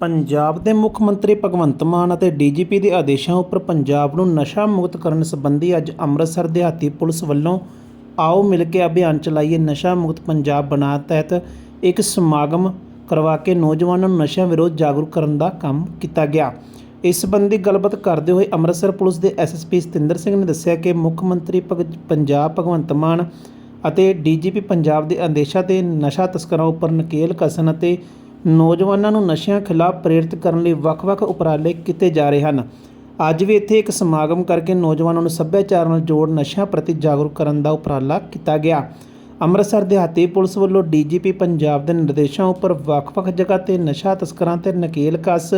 ਪੰਜਾਬ ਦੇ ਮੁੱਖ ਮੰਤਰੀ ਭਗਵੰਤ ਮਾਨ ਅਤੇ ਡੀਜੀਪੀ ਦੇ ਆਦੇਸ਼ਾਂ ਉੱਪਰ ਪੰਜਾਬ ਨੂੰ ਨਸ਼ਾ ਮੁਕਤ ਕਰਨ ਸੰਬੰਧੀ ਅੱਜ ਅੰਮ੍ਰਿਤਸਰ ਦਿਹਾਤੀ ਪੁਲਿਸ ਵੱਲੋਂ ਆਓ ਮਿਲ ਕੇ ਅਭਿਆਨ ਚਲਾਈਏ ਨਸ਼ਾ ਮੁਕਤ ਪੰਜਾਬ ਬਣਾ ਤਹਿਤ ਇੱਕ ਸਮਾਗਮ ਕਰਵਾ ਕੇ ਨੌਜਵਾਨਾਂ ਨੂੰ ਨਸ਼ਿਆਂ ਵਿਰੁੱਧ ਜਾਗਰੂਕ ਕਰਨ ਦਾ ਕੰਮ ਕੀਤਾ ਗਿਆ। ਇਸ ਸੰਬੰਧੀ ਗੱਲਬਾਤ ਕਰਦੇ ਹੋਏ ਅੰਮ੍ਰਿਤਸਰ ਪੁਲਿਸ ਦੇ ਐਸਐਸਪੀ ਸਤਿੰਦਰ ਸਿੰਘ ਨੇ ਦੱਸਿਆ ਕਿ ਮੁੱਖ ਮੰਤਰੀ ਭਗ- ਪੰਜਾਬ ਭਗਵੰਤ ਮਾਨ ਅਤੇ ਡੀਜੀਪੀ ਪੰਜਾਬ ਦੇ ਆਦੇਸ਼ਾਂ ਤੇ ਨਸ਼ਾ ਤਸਕਰਾਂ ਉੱਪਰ ਨਕੇਲ ਕਸਨ ਅਤੇ ਨੌਜਵਾਨਾਂ ਨੂੰ ਨਸ਼ਿਆਂ ਖਿਲਾਫ ਪ੍ਰੇਰਿਤ ਕਰਨ ਲਈ ਵੱਖ-ਵੱਖ ਉਪਰਾਲੇ ਕੀਤੇ ਜਾ ਰਹੇ ਹਨ। ਅੱਜ ਵੀ ਇੱਥੇ ਇੱਕ ਸਮਾਗਮ ਕਰਕੇ ਨੌਜਵਾਨਾਂ ਨੂੰ ਸੱਭਿਆਚਾਰ ਨਾਲ ਜੋੜ ਨਸ਼ਿਆਂ ਪ੍ਰਤੀ ਜਾਗਰੂਕ ਕਰਨ ਦਾ ਉਪਰਾਲਾ ਕੀਤਾ ਗਿਆ। ਅੰਮ੍ਰਿਤਸਰ ਦਿਹਾਤੀ ਪੁਲਿਸ ਵੱਲੋਂ ਡੀਜੀਪੀ ਪੰਜਾਬ ਦੇ ਨਿਰਦੇਸ਼ਾਂ ਉੱਪਰ ਵੱਖ-ਵੱਖ ਜਗ੍ਹਾ ਤੇ ਨਸ਼ਾ ਤਸਕਰਾਂ ਤੇ ਨਕੇਲ ਕਸ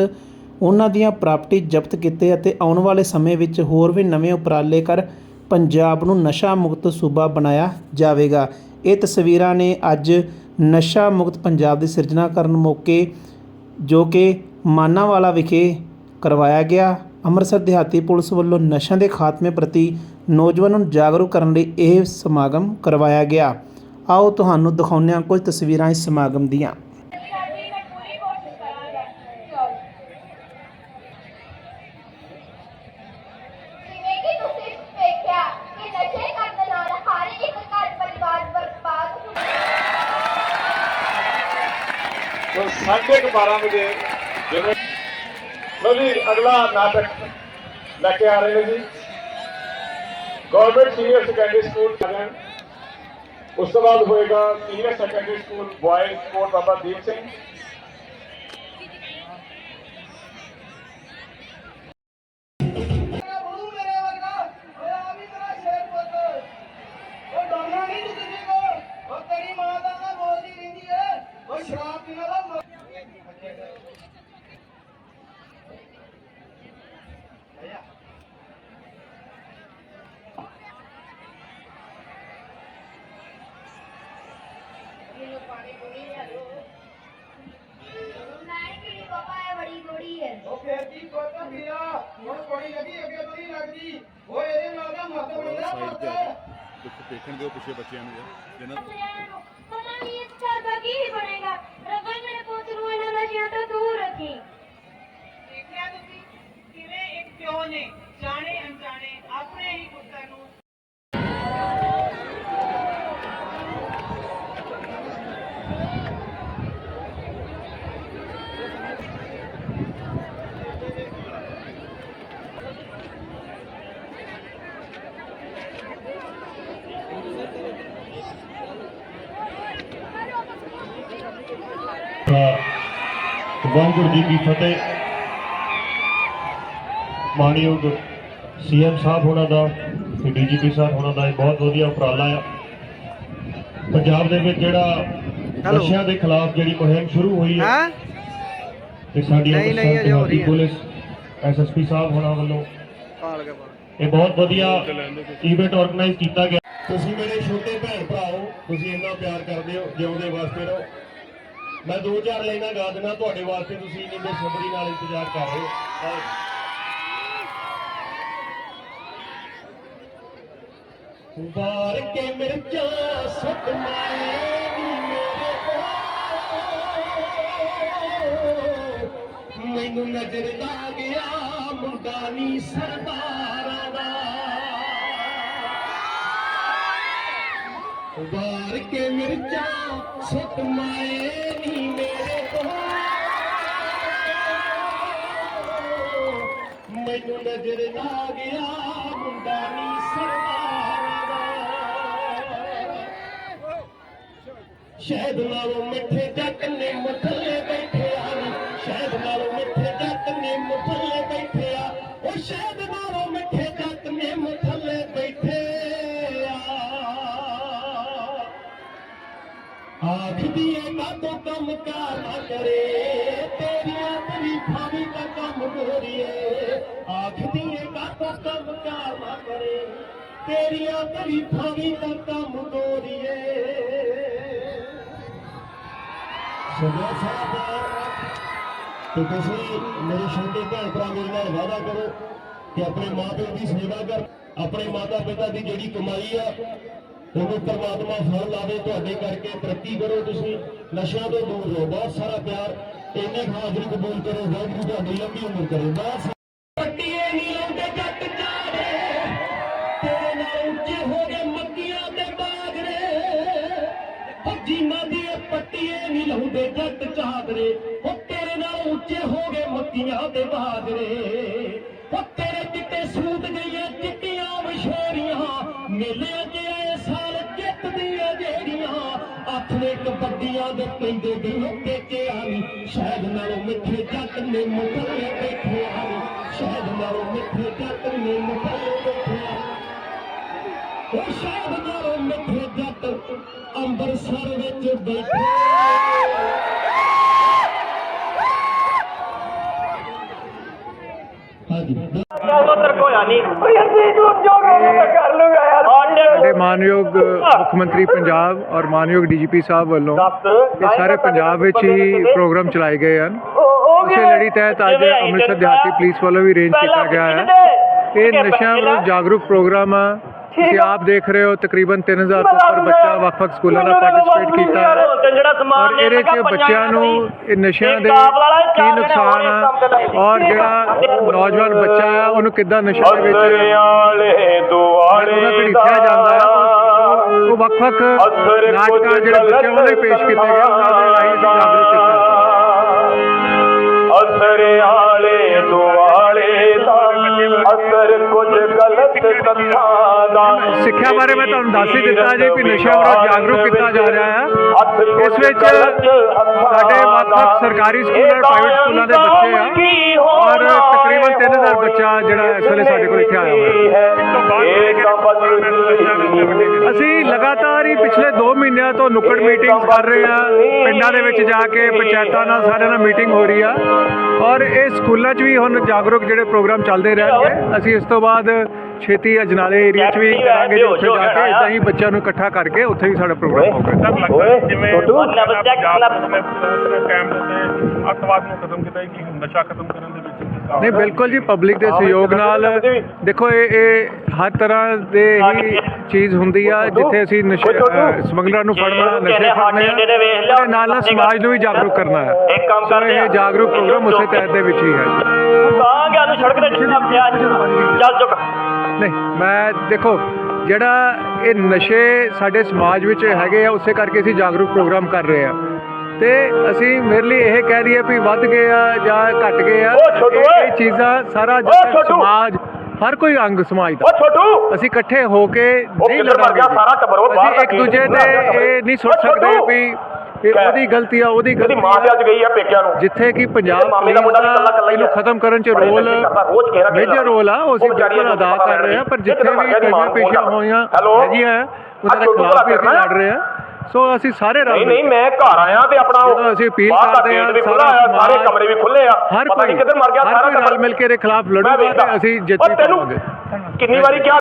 ਉਹਨਾਂ ਦੀਆਂ ਪ੍ਰਾਪਰਟੀ ਜ਼ਬਤ ਕੀਤੇ ਅਤੇ ਆਉਣ ਵਾਲੇ ਸਮੇਂ ਵਿੱਚ ਹੋਰ ਵੀ ਨਵੇਂ ਉਪਰਾਲੇ ਕਰ ਪੰਜਾਬ ਨੂੰ ਨਸ਼ਾ ਮੁਕਤ ਸੂਬਾ ਬਣਾਇਆ ਜਾਵੇਗਾ। ਇਹ ਤਸਵੀਰਾਂ ਨੇ ਅੱਜ ਨਸ਼ਾ ਮੁਕਤ ਪੰਜਾਬ ਦੀ ਸਿਰਜਣਾ ਕਰਨ ਮੌਕੇ ਜੋ ਕਿ ਮਾਨਾਵਾਲਾ ਵਿਖੇ ਕਰਵਾਇਆ ਗਿਆ। ਅੰਮ੍ਰਿਤਸਰ ਦਿਹਾਤੀ ਪੁਲਿਸ ਵੱਲੋਂ ਨਸ਼ਿਆਂ ਦੇ ਖਾਤਮੇ ਪ੍ਰਤੀ ਨੌਜਵਾਨਾਂ ਨੂੰ ਜਾਗਰੂਕ ਕਰਨ ਲਈ ਇਹ ਸਮਾਗਮ ਕਰਵਾਇਆ ਗਿਆ। ਆਓ ਤੁਹਾਨੂੰ ਦਿਖਾਉਂਦੇ ਹਾਂ ਕੁਝ ਤਸਵੀਰਾਂ ਇਸ ਸਮਾਗਮ ਦੀਆਂ। 12:30 ਵਜੇ ਜਿਵੇਂ ਲੋ ਜੀ, ਅਗਲਾ ਨਾਟਕ ਲੈ ਕੇ ਆ ਰਹੇ ਨੇ ਜੀ। ਗਵਰਨਮੈਂਟ ਸੀਨੀਅਰ ਸੈਕੰਡਰੀ ਸਕੂਲ ਕਰਨ ਉਸ ਤੋਂ ਬਾਅਦ ਹੋਏਗਾ senior secondary school boys Kot Baba Deep Singh. ਬਣਦਾ ਮੱਤ ਦੇਖੋ ਦੇਖਣ ਦਿਓ ਪਿੱਛੇ ਬੱਚਿਆਂ ਨੂੰ ਯਾਰ ਜਿਹਨਾਂ ਪਤਾ ਨਹੀਂ ਇਸ ਘਰ ਦਾ ਕੀ ਬਣੇਗਾ? ਰੱਬਾ ਮੇਰੇ ਪੁੱਤ ਨੂੰ ਇਹਨਾਂ ਨਸ਼ਿਆਂ ਤੋਂ ਦੂਰ ਰੱਖੀ। ਦੇਖਿਆ ਤੁਸੀਂ ਕਿਵੇਂ ਇੱਕ ਪਿਓ ਨੇ ਜਾਣੇ ਅਣਜਾਣੇ ਆਪਣੇ ਹੀ ਪੁੱਤਰ ਨੂੰ ਵਾਹਿਗੁਰੂ ਜੀ ਕੀ ਫਤਿਹ। ਮਾਨਯੋਗ ਸੀਐਮ ਸਾਹਿਬ ਹੋਣਾ ਦਾ ਤੇ ਡੀਜੀਪੀ ਸਾਹਿਬ ਹੋਣਾ ਦਾ ਇਹ ਬਹੁਤ ਵਧੀਆ ਉਪਰਾਲਾ ਆ। ਪੰਜਾਬ ਦੇ ਵਿੱਚ ਜਿਹੜਾ ਨਸ਼ਿਆਂ ਦੇ ਖਿਲਾਫ ਜਿਹੜੀ ਮੁਹਿੰਮ ਸ਼ੁਰੂ ਹੋਈ ਹੈ ਤੇ ਸਾਡੀ ਦਿਹਾਤੀ ਪੁਲਿਸ ਐਸਐਸਪੀ ਸਾਹਿਬ ਹੋਣਾ ਵੱਲੋਂ ਇਹ ਬਹੁਤ ਵਧੀਆ ਇਵੈਂਟ ਆਰਗੇਨਾਈਜ਼ ਕੀਤਾ ਗਿਆ। ਤੁਸੀਂ ਮੇਰੇ ਛੋਟੇ ਭੈਣ ਭਰਾਓ ਤੁਸੀਂ ਇੰਨਾ ਪਿਆਰ ਕਰਦੇ ਹੋ ਜਿਉਂਦੇ ਵਾਸਤੇ ਰਹੋ। ਮੈਂ ਦੋ ਚਾਰ ਲਾਈਨਾਂ ਗਾ ਦੇਣਾ ਤੁਹਾਡੇ ਵਾਸਤੇ ਤੁਸੀਂ ਇੰਨੀ ਬੇਸਬਰੀ ਨਾਲ ਇੰਤਜ਼ਾਰ ਕਰ ਰਹੇ ਹੋ। ਵਾਰ ਕੇ ਮਿਰਚਾਂ ਸੁੱਟ ਮਾਏ ਨੀ ਮੇਰੇ ਕੋਲ। ਮੈਨੂੰ ਨਜ਼ਰ ਆ ਗਿਆ, ਮੁੰਡਾ ਨੀ ਸਰਦਾਰਾਂ ਵਾਰ ਕੇ ਮਿਰਚਾਂ ਸੁੱਟ ਮਾਏ ਨੀ ਮੇਰੇ ਕੋਲ। ਮੈਨੂੰ ਨਜ਼ਰ ਆ ਗਿਆ ਮੁੰਡਾ ਨੀ ਸਰਦਾਰਾਂ। ਦਾ ਸ਼ਹਿਦ ਨਾਲੋਂ ਮਿੱਠੇ ਜੱਟ ਨੇ ਮੁੱਠਲੇ ਬੈਠੇ ਆ ਨੀ ਸ਼ਹਿਦ ਨਾਲੋਂ ਮਿੱਠੇ ਜੱਟ ਨੇ ਮੁੱਠਲੇ ਆਖਦੀ ਏ ਕਾਤੋਂ ਕੰਮ ਕਾਰ ਕਰੇ ਤੇਰੀਆਂ ਤਰੀਫਾਂ ਵੀ ਤਾਂ ਕੰਮ ਗੋਰੀਏ ਆਖਦੀ ਏ ਕਾਤੋਂ ਕੰਮ ਕਾਰ ਕਰੇ ਤੇਰੀਆਂ ਤਰੀਫਾਂ ਵੀ ਤਾਂ ਕੰਮ ਗੋਰੀਏ ਸੁਣੋ ਸਾਹਿਬ ਤੇ ਤੁਸੀਂ ਮੇਰੇ ਛੋਟੇ ਭੈਣ ਭਰਾ ਮੇਰੇ ਨਾਲ ਵਾਅਦਾ ਕਰੋ ਕਿ ਆਪਣੇ ਮਾਪਿਆਂ ਦੀ ਸੇਵਾ ਕਰ, ਆਪਣੇ ਮਾਤਾ ਪਿਤਾ ਦੀ ਜਿਹੜੀ ਕਮਾਈ ਆ ਉਹਨੂੰ ਪਰਮਾਤਮਾ ਫਲ ਲਾਵੇ ਤੁਹਾਡੇ ਕਰਕੇ, ਤਰੱਕੀ ਕਰੋ ਤੁਸੀਂ। ਨਸ਼ਿਆਂ ਤੋਂ ਦੂਰ ਰਹੋ। ਬਹੁਤ ਸਾਰਾ ਪਿਆਰ। ਇੰਨੇ ਹਾਜ਼ਰੀ ਕਬੂਲ ਕਰੋ, ਵਾਹਿਗੁਰੂ ਤੁਹਾਡੀ ਲੰਬੀ ਉਮਰ ਕਰੇ। ਬਸ ਪੱਟੀਏ ਨਹੀਂ ਲਾਉਂਦੇ ਜੱਟ ਚਾਰੇ ਤੇਰੇ ਨਾਲ ਉੱਚੇ ਹੋ ਗਏ ਮੱਕੀਆਂ ਤੇ ਬਾਜਰੇ ਭੱਜੀ ਮਾਦੀ ਪੱਟੀਏ ਨਹੀਂ ਲਾਉਂਦੇ ਜੱਟ ਚਾਦਰੇ ਉਹ ਤੇਰੇ ਨਾਲ ਉੱਚੇ ਹੋ ਗਏ ਮੱਕੀਆਂ ਤੇ ਬਾਜਰੇ ਆਥਣੇ ਕਬੱਡੀਆਂ ਦੇ ਪੈਂਦੇ ਦਿਲੋਂ ਤੇ ਆਵੀ। ਸ਼ਾਇਦ ਨਾਲੋਂ ਮਿੱਠੇ ਜੱਟ ਨੇ ਮੁੱਕਰੇ ਬੈਠੇ ਆਵੀ। ਸ਼ਾਇਦ ਨਾਲੋਂ ਮਿੱਠੇ ਜੱਟ ਨੇ ਮੁੱਕਰੇ ਬੈਠੇ ਆਵੀ। ਉਹ ਸ਼ਾਇਦ ਨਾਲੋਂ ਮਿੱਠੇ ਜੱਟ ਅੰਬਰਸਰ ਵਿੱਚ ਬੈਠੇ ਹਾਂਜੀ। ਸਾਡੇ ਮਾਨਯੋਗ ਮੁੱਖ ਮੰਤਰੀ ਪੰਜਾਬ ਔਰ ਮਾਨਯੋਗ ਡੀਜੀਪੀ ਸਾਹਿਬ ਵੱਲੋਂ ਇਹ ਸਾਰੇ ਪੰਜਾਬ ਵਿੱਚ ਹੀ ਪ੍ਰੋਗਰਾਮ ਚਲਾਏ ਗਏ ਹਨ। ਉਸੇ ਲੜੀ ਤਹਿਤ ਅੱਜ ਅੰਮ੍ਰਿਤਸਰ ਦਿਹਾਤੀ ਪੁਲਿਸ ਵੱਲੋਂ ਵੀ ਅਰੇਂਜ ਕੀਤਾ ਗਿਆ ਹੈ। ਇਹ ਨਸ਼ਿਆਂ ਵਿਰੁੱਧ ਜਾਗਰੂਕ ਪ੍ਰੋਗਰਾਮ ਆ। ਤੁਸੀਂ ਆਪ ਦੇਖ ਰਹੇ ਹੋ ਤਕਰੀਬਨ 3000 ਤੋਂ ਉੱਪਰ ਬੱਚਾ ਵੱਖ-ਵੱਖ ਸਕੂਲਾਂ ਦਾ ਪਾਰਟਿਸਿਪੇਟ ਕੀਤਾ ਹੈ। ਔਰ ਇਹਦੇ 'ਚ ਬੱਚਿਆਂ ਨੂੰ ਇਹ ਨਸ਼ਿਆਂ ਦੇ ਕੀ ਨੁਕਸਾਨ ਆ ਔਰ ਜਿਹੜਾ ਨੌਜਵਾਨ ਬੱਚਾ ਆ ਉਹਨੂੰ ਕਿੱਦਾਂ ਨਸ਼ਿਆਂ ਦੇ ਵਿੱਚ ਉਹਨਾਂ ਘੜੀਸਿਆ ਜਾਂਦਾ ਹੈ। ਉਹ- ਵੱਖ-ਵੱਖ ਨਾਟਕਾਂ ਜਿਹੜੇ ਬੱਚਿਆਂ ਵੱਲੋਂ ਹੀ ਪੇਸ਼ ਕੀਤੇ ਗਏ ਉਹਨਾਂ ਦੇ ਰਾਹੀਂ ਜਾਗਰੂਕ ਕੀਤਾ। ਅਸਰ ਆਲੇ ਦਾ ਸਿੱਖਿਆ ਬਾਰੇ ਮੈਂ ਤੁਹਾਨੂੰ ਦੱਸ ਹੀ ਦਿੱਤਾ ਜੀ ਕਿ ਨਸ਼ਾ ਵਿਰੁੱਧ ਜਾਗਰੂਕ ਕੀਤਾ ਜਾ ਰਿਹਾ ਹੈ। ਇਸ ਵਿੱਚ ਸਾਡੇ ਵੱਖ-ਵੱਖ ਸਰਕਾਰੀ ਸਕੂਲ ਔਰ ਪ੍ਰਾਈਵੇਟ ਸਕੂਲਾਂ ਦੇ ਬੱਚੇ ਆ। ਔਰ ਤਕਰੀਬਨ 3000 ਬੱਚਾ ਜਿਹੜਾ ਇਸ ਵੇਲੇ ਸਾਡੇ ਕੋਲ ਇੱਥੇ ਆਇਆ ਹੋਇਆ। ਹੈ ਅਸੀਂ ਲਗਾਤਾਰ ਹੀ ਪਿਛਲੇ 2 ਮਹੀਨਿਆਂ ਤੋਂ ਨੁੱਕੜ ਮੀਟਿੰਗਸ ਕਰ ਰਹੇ ਹਾਂ। ਪਿੰਡਾਂ ਦੇ ਵਿੱਚ ਜਾ ਕੇ ਪੰਚਾਇਤਾਂ ਨਾਲ ਸਾਰਿਆਂ ਨਾਲ ਮੀਟਿੰਗ ਹੋ ਰਹੀ ਆ। ਔਰ ਇਹ ਸਕੂਲਾਂ 'ਚ ਵੀ ਹੁਣ ਜਾਗਰੂਕ ਜਿਹੜੇ ਪ੍ਰੋਗਰਾਮ ਚੱਲਦੇ ਰਹਿਣਗੇ। ਅਸੀਂ ਇਸ ਤੋਂ ਬਾਅਦ ਛੇਤੀ ਅਜਨਾਲੇ ਏਰੀਆ 'ਚ ਵੀ ਕਰਾਂਗੇ ਜੀ ਉੱਥੇ ਜਾ ਕੇ ਇਦਾਂ ਹੀ ਬੱਚਿਆਂ ਨੂੰ ਇਕੱਠਾ ਕਰਕੇ ਉੱਥੇ ਵੀ ਸਾਡਾ ਪ੍ਰੋਗਰਾਮ ਹੋਊਗਾ। ਸਰ ਲੱਗਦਾ ਜਿਵੇਂ ਕੈਂਪ ਤੇ ਅੱਤਵਾਦ ਨੂੰ ਖਤਮ ਕੀਤਾ ਕਿ ਨਸ਼ਾ ਖਤਮ ਕਰਨ ਦੇ ਵਿੱਚ ਨਹੀਂ ਬਿਲਕੁਲ ਜੀ ਪਬਲਿਕ ਦੇ ਸਹਿਯੋਗ ਨਾਲ ਦੇਖੋ ਇਹ ਇਹ ਹਰ ਤਰ੍ਹਾਂ ਦੇ ਹੀ ਚੀਜ਼ ਹੁੰਦੀ ਆ ਜਿੱਥੇ ਅਸੀਂ ਨਸ਼ੇ ਸਮਗਲਰਾਂ ਨੂੰ ਫੜਨਾ ਨਸ਼ੇ ਫੜਨੇ ਨਾਲ ਨਾਲ ਸਮਾਜ ਨੂੰ ਵੀ ਜਾਗਰੂਕ ਕਰਨਾ ਹੈ। ਸੋ ਇਹ ਜਾਗਰੂਕ ਪ੍ਰੋਗਰਾਮ ਉਸੇ ਤਹਿਤ ਦੇ ਵਿੱਚ ਹੀ ਹੈ। ਚੱਲ ਚੁੱਕ। ਨਹੀਂ ਮੈਂ ਦੇਖੋ ਜਿਹੜਾ ਇਹ ਨਸ਼ੇ ਸਾਡੇ ਸਮਾਜ ਵਿੱਚ ਹੈਗੇ ਆ ਉਸੇ ਕਰਕੇ ਅਸੀਂ ਜਾਗਰੂਕ ਪ੍ਰੋਗਰਾਮ ਕਰ ਰਹੇ ਆ। ਤੇ ਅਸੀਂ ਮੇਰੇ ਲਈ ਇਹ ਕਹਿ ਰਹੀ ਹੈ ਵੀ ਵੱਧ ਗਏ ਆ ਜਾਂ ਘਟ ਗਏ ਆ ਇਹ- ਚੀਜ਼ਾਂ ਸਾਰਾ। ਸਮਾਜ ਹਰ ਕੋਈ ਅੰਗ ਸਮਾਜ ਦਾ। ਛੋਟੂ! ਅਸੀਂ ਇਕੱਠੇ ਹੋ ਕੇ ਨਹੀਂ ਲੜਾਂਗੇ ਗਿਆ? ਸਾਰਾ ਟੱਬਰ ਉਹ ਬਾਹਰ ਅਸੀਂ ਇੱਕ ਦੂਜੇ ਤੇ ਇਹ ਨਹੀਂ ਛੋਟੂ। ਸਕਦੇ ਵੀ ਇਹ ਕਹਿ। ਉਹਦੀ ਗਲਤੀ ਆ ਉਹਦੀ ਇਹਦੀ ਗਲਤੀ ਮਾਂ ਤੇ ਅੱਜ ਗਈ ਆ ਪੇਕਿਆਂ ਨੂੰ ਜਿੱਥੇ ਕਿ ਪੰਜਾਬ ਮਾਮੇ ਦਾ ਮੁੰਡਾ ਵੀ ਇਕੱਲਾ ਇਕੱਲਾ ਹੀ ਇਹਨੂੰ। ਖਤਮ ਕਰਨ 'ਚ ਬੜੇ ਰੋਲ ਨਸ਼ੇ ਕਰਦਾ, ਰੋਜ਼ ਨਾ ਕਿਸੇ ਮੇਜਰ। ਰੋਲ ਆ ਉਹ ਅਸੀਂ ਵਿਚਾਰੀ ਬਿਲਕੁਲ ਨੂੰ ਅਦਾ ਕਰ ਰਹੇ ਆ ਪਰ। ਜਿੱਥੇ ਵੀ ਮਾਂ ਨੂੰ ਪੇਸ਼ੀਆਂ ਫੋਨ ਹੋਈਆਂ ਹੈਲੋ? ਹੈਗੀਆਂ ਉਹਨਾਂ ਦੇ ਖਿਲਾਫ ਵੀ ਅਸੀਂ ਲੜ? ਰਹੇ ਆ ਸੋ ਅਸੀਂ ਸਾਰੇ ਰਲ ਨਹੀਂ ਮੈਂ ਘਰ ਆਇਆ ਤੇ ਆਪਣਾ ਉਹ ਜਦੋਂ ਅਸੀਂ appeal ਬਾਹਰ ਦਾ ਕਰਦੇ ਆ, ਵੀ ਸਾਰਾ ਖੁੱਲਾ ਆ ਸਾਰੇ ਸਮਾਜ, ਕਮਰੇ ਵੀ ਖੁੱਲੇ ਆ ਹਰ ਪਤਾ ਕੋਈ ਨਹੀਂ ਕਿੱਧਰ ਮਰ ਗਿਆ ਹਰ ਸਾਰਾ ਕੋਈ ਰਲ। ਮਿਲ ਕੇ ਇਹਦੇ ਖਿਲਾਫ ਮੈਂ ਲੜੂਗਾ। ਤੇ ਅਸੀਂ ਜਿੱਤ ਵੀ ਤੈਨੂੰ ਪਾਵਾਂਗੇ ਕਿੰਨੀ ਵਾਰੀ ਕਿਹਾ